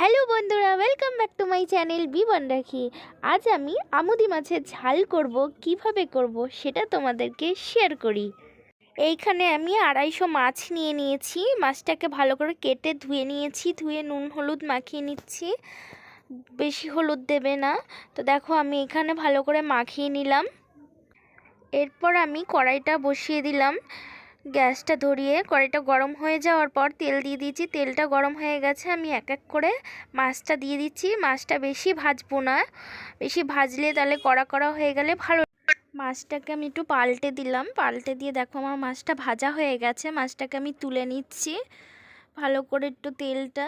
Hello বন্ধুরা welcome back to my channel বিবন রাখি আজ আমি আমুদি মাছের ঝাল করব, কীভাবে করব সেটা তোমাদেরকে শেয়ার করি। এইখানে আমি আড়াইশো মাছ নিয়ে নিয়েছি, মাছটাকে ভালো করে কেটে ধুয়ে নিয়েছি, ধুয়ে নুন হলুদ মাখিয়ে নিচ্ছি। বেশি হলুদ দেবে না। তো দেখো, আমি এখানে ভালো করে মাখিয়ে নিলাম। এরপর আমি কড়াইটা বসিয়ে দিলাম। গ্যাসটা ধরিয়ে কড়াইটা গরম হয়ে যাওয়ার পর তেল দিয়ে দিয়েছি। তেলটা গরম হয়ে গেছে, আমি এক এক করে মাছটা দিয়ে দিচ্ছি। মাছটা বেশি ভাজবো না। বেশি ভাজলে তাহলে কড়া কড়া হয়ে গেলে ভালো। মাছটাকে আমি একটু পাল্টে দিলাম। পাল্টে দিয়ে দেখো আমার মাছটা ভাজা হয়ে গেছে। মাছটাকে আমি তুলে নিচ্ছি। ভালো করে একটু তেলটা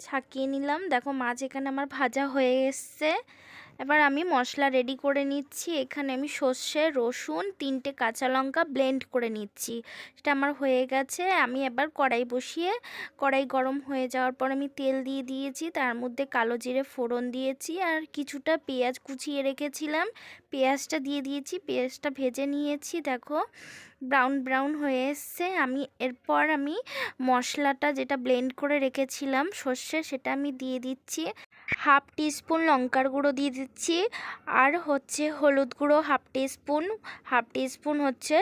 ছাকিয়ে নিলাম। দেখো মাছ এখানে আমার ভাজা হয়ে এসছে। এবার আমি মশলা রেডি করে নিচ্ছি। এখানে আমি সর্ষে, রসুন, তিনটে কাঁচা লঙ্কা ব্লেন্ড করে নিচ্ছি। সেটা আমার হয়ে গেছে। আমি এবার কড়াই বসিয়ে, কড়াই গরম হয়ে যাওয়ার পর আমি তেল দিয়ে দিয়েছি। তার মধ্যে কালো জিরে ফোড়ন দিয়েছি আর কিছুটা পেঁয়াজ কুচিয়ে রেখেছিলাম। পেঁয়াজটা দিয়ে দিয়েছি, পেঁয়াজটা ভেজে নিয়েছি। দেখো ব্রাউন ব্রাউন হয়ে এসছে। আমি এরপর আমি মশলাটা যেটা ব্লেন্ড করে রেখেছিলাম সর্ষে, সেটা আমি দিয়ে দিচ্ছি। হাফ টিস্পুন লঙ্কার গুঁড়ো দিয়ে দিচ্ছি। আর হচ্ছে হলুদ গুঁড়ো হাফ টিস্পুন হাফ টিস্পুন হচ্ছে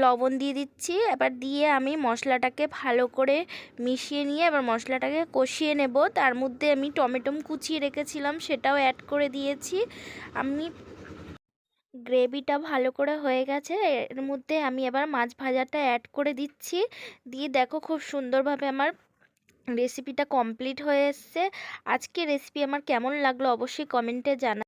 লবণ দিয়ে দিচ্ছি। এবার দিয়ে আমি মশলাটাকে ভালো করে মিশিয়ে নিয়ে এবার মশলাটাকে কষিয়ে নেব। তার মধ্যে আমি টমেটো কুচিয়ে রেখেছিলাম, সেটাও অ্যাড করে দিয়েছি। আমি গ্রেভিটা ভালো করে হয়ে গেছে, এর মধ্যে আমি এবার মাছ ভাজাটা অ্যাড করে দিচ্ছি। দিয়ে দেখো খুব সুন্দরভাবে আমার রেসিপিটা কমপ্লিট হয়ে এসছে। আজকে রেসিপি আমার কেমন লাগল অবশ্যই কমেন্টে জানা